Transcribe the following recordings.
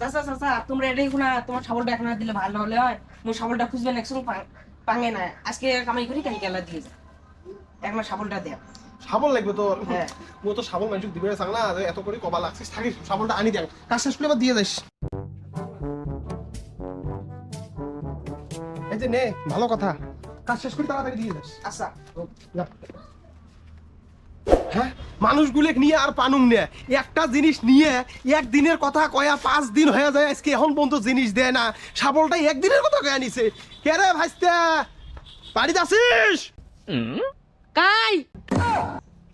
চাচা চাচা তোমরা এটাই না তোমার শাবলটা এখন দিলে ভালো হলে হয়। মোর শাবলটা খুঁজবেন একসঙ্গে পাঙে না। আজকে কামাই করি কালকে আল্লাহ দিয়ে যায় এখন শাবলটা দেয়া। শাবল লাগবে তো হ্যাঁ। ও তো শাবল মানুষ দিবে চাং না এত করে কবা লাগছিস থাকিস শাবলটা আনি দেখ কাজ শেষ করে আবার দিয়ে যাস এই যে নে ভালো কথা। কাজ শেষ করে তাড়াতাড়ি দিয়ে যাস আচ্ছা। যা। হ্যাঁ? নিয়ে আর পানুং নিয়ে একটা জিনিস নিয়ে একদিনের কথা কয়া পাঁচ দিন হয়ে যায় আজকে এখন পর্যন্ত জিনিস দেয় না। শাবলটা একদিনের কথা কয়া নিছে। কে রে ভাইস্তা? বাড়িতে আছিস কাই?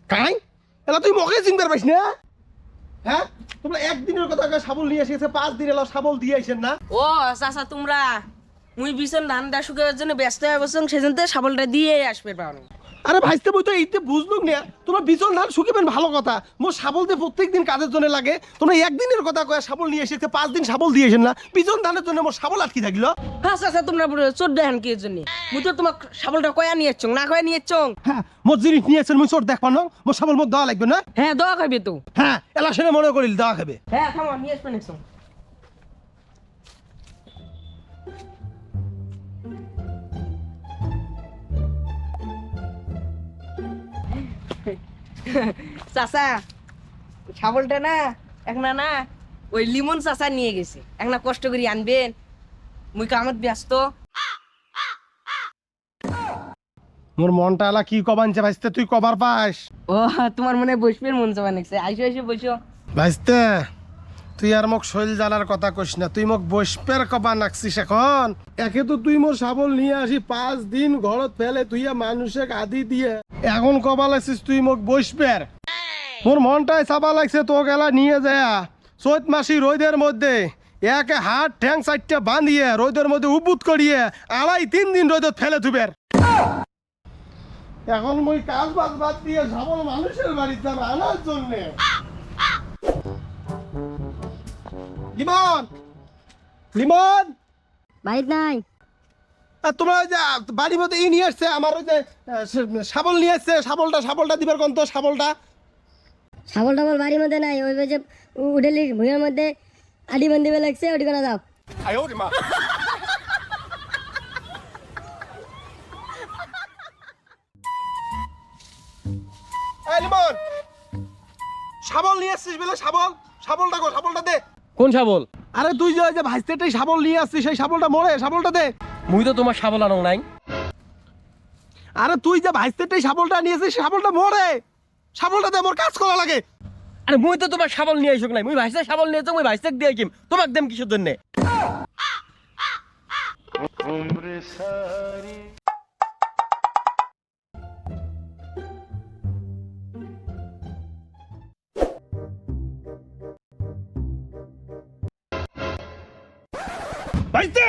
কাই? এলা তুই মকে চিনবার পাইস না? হ্যাঁ? তোমরা একদিনের কথা কয়া শাবল নিয়ে এসেছে পাঁচ দিন এলা শাবল দিয়ে আইসেন না। ও চাচা তোমরা মুই বিছন ধানটা শুকাবার জন্য ব্যস্ত হয়ে বসুন সেজন্য শাবলটা দিয়ে আসবে পাওনি আরে ভাইস্তে বই তো এইতে বুঝলুক না তোমরা বিচল ধান শুকিবেন ভালো কথা। মোর শাবল দিয়ে প্রত্যেক দিন কাজের জন্য লাগে। তোমরা একদিনের কথা কয়া শাবল নিয়ে এসেছে পাঁচ দিন শাবল দিয়েছেন না। বিচল ধানের জন্য মোর শাবল আটকে থাকিল। হ্যাঁ চাচা তোমরা চোদ্দ হ্যান কি জন্য? মুই তো তোমার শাবলটা কয়া নিয়েছ না কয়া নিয়েছ হ্যাঁ মোর জিনিস নিয়ে এসেছেন মুই চোর দেখ পানো মোর শাবল মোর দেওয়া লাগবে না? হ্যাঁ দেওয়া খাবে তো। হ্যাঁ এলা শুনে মনে করিল দেওয়া খাবে হ্যাঁ থামো নিয়ে আসবেন চাচা শাবলটা না এক না ওই লিমন চাচা নিয়ে গেছে। এক না কষ্ট করে আনবেন। মুই কামত ব্যস্ত। মোর মনটা আলা কি কবানছে ভাইস্তে তুই কবার পাস? ও তোমার মনে বসবেন মন চাবা নাকছে আইসো আইসো বসো ভাইস্তে তুই আর মোক শৈল জ্বালার কথা কইস না, তুই মোক বসপের কবা নাকছিস এখন। একে তো তুই মোর শাবল নিয়ে আসি, পাঁচ দিন ঘরত ফেলে, তুই মানুষে আদি দিয়ে। এখন কবা লাগছিস তুই মোক বসপের মোর মনটাই চাবা লাগছে তো গেলা নিয়ে যায়। চৈত মাসি রোদের মধ্যে একে হাত ঠ্যাং চারটে বাঁধিয়ে রোদের মধ্যে উবুত করিয়ে আড়াই তিন দিন রোদত ফেলে থুবের এখন মই কাজ বাজ বাদ দিয়ে, শাবল মানুষের বাড়িতে আনার জন্যে। লিমন! লিমন! বাড়িতে নাই। আর তোমরা ওই যে বাড়ির মধ্যে ই নিয়ে আসছে আমার ওই যে আহ, শাবল নিয়ে আসছে শাবলটা শাবলটা দিবার কোন তো শাবলটা। শাবল টাবল বাড়ির মধ্যে নাই ওই যে উঠেলি ভুঁইয়ের মধ্যে আডি বান্ধিবে লাগছে ওটি করে দাও। এই লিমন! শাবল নিয়ে আসছিস বলে শাবল শাবলটা কো শাবলটা দে। কোন শাবল? আরে তুই যে ওই যে ভাইস্তেটাই শাবল নিয়ে আসছিস সেই শাবলটা মরে শাবলটা দে। মুই তো তোমার শাবল আনো নাই। আরে তুই যে ভাইস্তেটাই শাবলটা নিয়েছিস শাবলটা মরে। শাবলটা দে মোর কাজ করা লাগে। আরে মুই তো তোমার শাবল নিয়ে আইসক নাই মুই ভাইসা শাবল নিয়েছো মুই ভাইসাক দিয়ে কিম তোমাক দেম কিসের জন্য? ভাইস্তে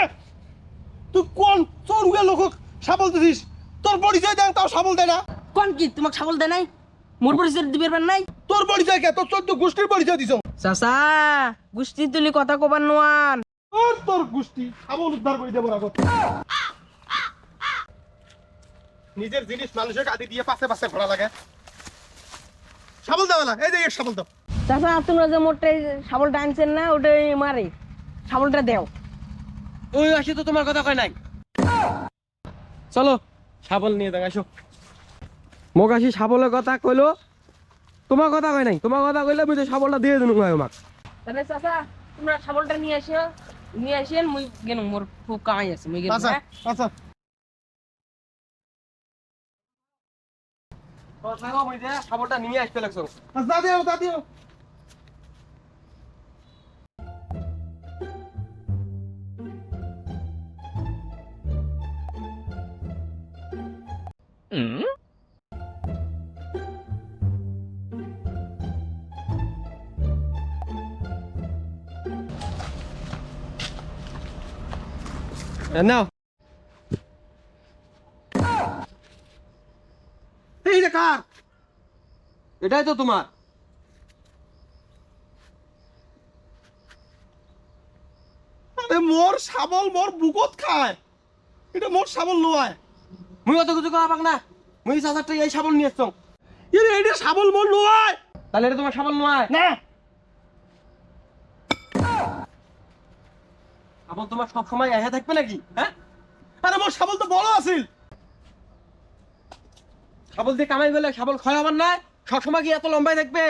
তুই কোন চোরুয়া লোক শাবল দিছিস? তোর পরিচয় দেন তাও শাবল দেয় না। কোন কি তোমাক শাবল দেয় নাই? মোর পরিচয় দিবের পার নাই? তোর পরিচয় কে? তোর চোদ্দ গোষ্ঠীর পরিচয় দিছ। চাচা গুষ্টি তুলি কথা কবার নোয়ান। তোর তোর গোষ্ঠী শাবল উদ্ধার করে দেবো রাখো নিজের জিনিস মানুষের কাঁদি দিয়ে পাশে পাশে ঘোরা লাগে। শাবল দাও না এই যে শাবল দাও। চাচা তোমরা যে মোটে শাবলটা আনছেন না ওটাই মারে। শাবলটা দেও। ওই আসি তো তোমার কথা কয় নাই। চলো শাবল নিয়ে দেখ আসো। মোক আসি শাবলের কথা কইলো তোমার কথা কয় নাই। তোমার কথা কইলে মুই তো শাবলটা দিয়ে দিন আমাক। তাহলে চাচা তোমরা শাবলটা নিয়ে আসো। নিয়ে আসেন মুই গেন মোর খুব কামাই আছে মুই গেন আচ্ছা আচ্ছা শাবলটা নিয়ে আসতে লাগছো। আচ্ছা দা দা দিও নাও এই যে কার? এটাই তো তোমার। মোর শাবল মোর বুকত খায়। এটা মোর শাবল নয় মুই অত কিছু করা পাক না। মুই চাচারটা এই শাবল নিয়ে আসছো এরে এটা শাবল মোর নয়। তাহলে এটা তোমার শাবল নয়? না। শাবল তোমার সব সময় এহে থাকবে নাকি? হ্যাঁ? আরে মোর শাবল তো বড় আছিল। শাবল দিয়ে কামাই গেলে শাবল ক্ষয় হবার না সবসময় কি এত লম্বাই থাকবে?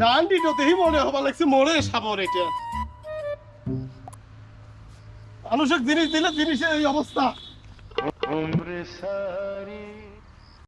ডান্ডি তো দেহি মনে হবা লাগছে, মরে সাবর এটা। মানুষক জিনিস দিলে জিনিসের এই অবস্থা।